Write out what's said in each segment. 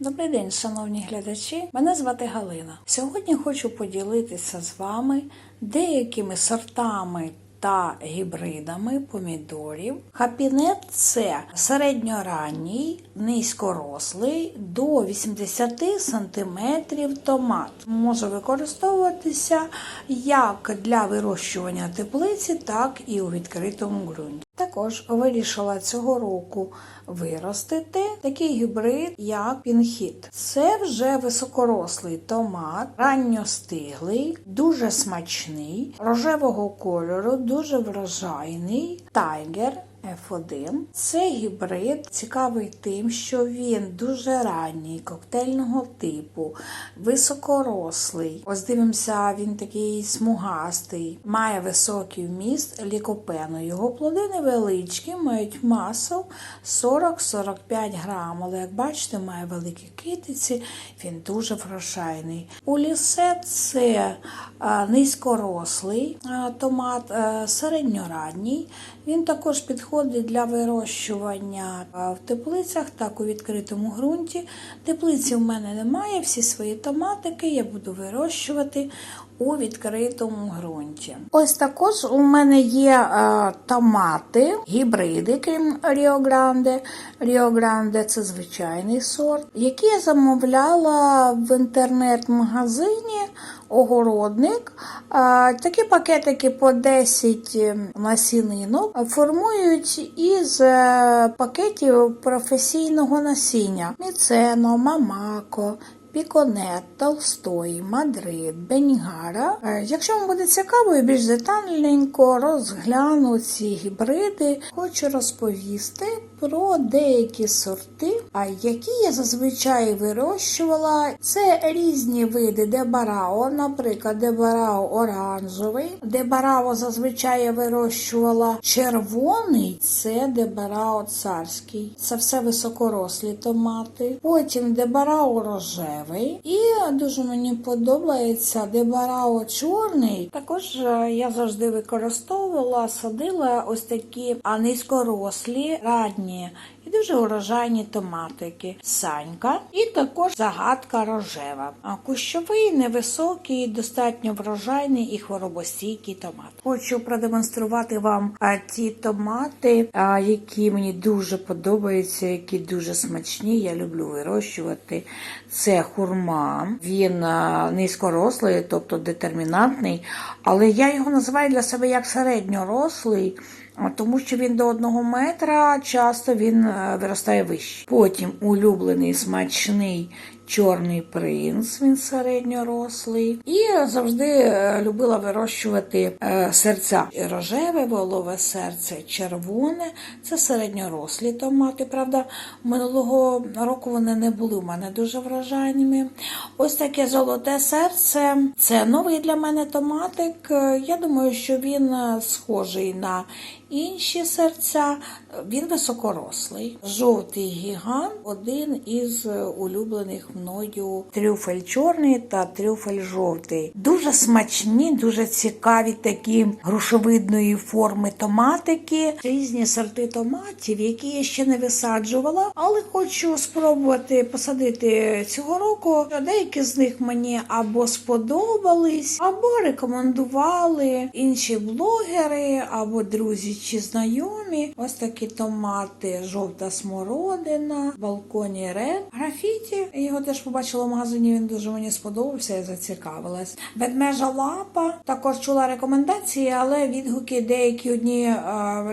Добрий день, шановні глядачі. Мене звати Галина. Сьогодні хочу поділитися з вами деякими сортами та гібридами помідорів. Хапінет це середньоранній, низькорослий до 80 см томат. Може використовуватися як для вирощування теплиці, так і у відкритому ґрунті. Також вирішила цього року виростити такий гібрид, як пінхіт. Це вже високорослий томат, ранньостиглий, дуже смачний, рожевого кольору, дуже врожайний тайгер. F1. Це гібрид цікавий тим, що він дуже ранній, коктейльного типу, високорослий. Ось дивимося, він такий смугастий, має високий вміст лікопену. Його плоди невеличкі, мають масу 40-45 грам. Але як бачите, має великі китиці, він дуже врожайний. Улісе це низькорослий томат, середньоранній. Він також підходить для вирощування в теплицях, так у відкритому ґрунті. Теплиці в мене немає, всі свої томатики я буду вирощувати у відкритому ґрунті. Ось також у мене є е, томати, гібриди, крім Ріо Гранде. Ріо Гранде це звичайний сорт, який я замовляла в інтернет-магазині. Огородник. Такі пакетики по 10 насінинок формують із е, пакетів професійного насіння: міцено, мамако. Піконет, Толстой, Мадрид, Бенгара. Е, Якщо вам буде цікаво і більш детальненько розгляну ці гібриди, хочу розповісти про деякі сорти, а які я зазвичай вирощувала. Це різні види дебарао, наприклад, дебарао оранжевий. Дебарао зазвичай вирощувала червоний, це дебарао царський. Це все високорослі томати. Потім дебарао рожевий. І дуже мені подобається дебарао чорний. Також е, я завжди використовувала, садила ось такі низькорослі, радні і дуже урожайні томатики. Санька і також загадка рожева. Кущовий, невисокий, достатньо врожайний і хворобостійкий томат. Хочу продемонструвати вам ті томати, які мені дуже подобаються, які дуже смачні. Я люблю вирощувати. Це хурма. Він низькорослий, тобто детермінантний, але я його називаю для себе як середньорослий. Тому що він до одного метра часто він е, виростає вище. Потім улюблений смачний чорний принц, він середньорослий. І завжди е, любила вирощувати е, серця. Рожеве, волове серце, червоне це середньорослі томати. Правда, минулого року вони не були у мене дуже врожайними. Ось таке золоте серце. Це новий для мене томатик. Я думаю, що він схожий на інші серця. Він високорослий. Жовтий гігант один із улюблених мною трюфель чорний та трюфель жовтий. Дуже смачні, дуже цікаві такі грушовидної форми томатики, різні сорти томатів, які я ще не висаджувала, але хочу спробувати посадити цього року. Деякі з них мені або сподобались, або рекомендували інші блогери, або друзі чи знайомі. Ось такі томати, жовта смородина, балконі ред. Графіті. Його теж побачила в магазині. Він дуже мені сподобався і зацікавилась. Ведмежа лапа. Також чула рекомендації, але відгуки деякі одні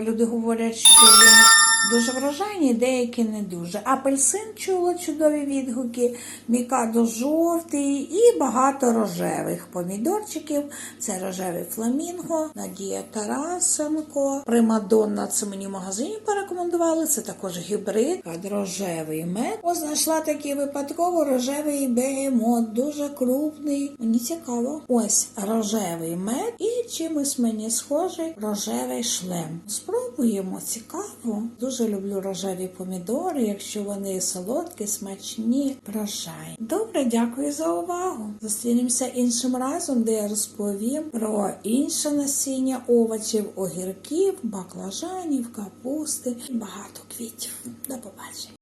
люди говорять, що він. Дуже врожайні, деякі не дуже. Апельсин чула чудові відгуки, мікадо жовтий і багато рожевих помідорчиків. Це рожевий фламінго, Надія Тарасенко. Примадонна це мені в магазині порекомендували. Це також гібрид, рожевий мед. Ось знайшла такий випадково рожевий бегемот, дуже крупний. Мені цікаво. Ось рожевий мед і чимось мені схожий рожевий шлем. Спробуємо цікаво. Дуже люблю рожеві помідори, якщо вони солодкі, смачні, врожай. Добре, дякую за увагу. Зустрінемося іншим разом, де я розповім про інше насіння овочів, огірків, баклажанів, капусти і багато квітів. До побачення.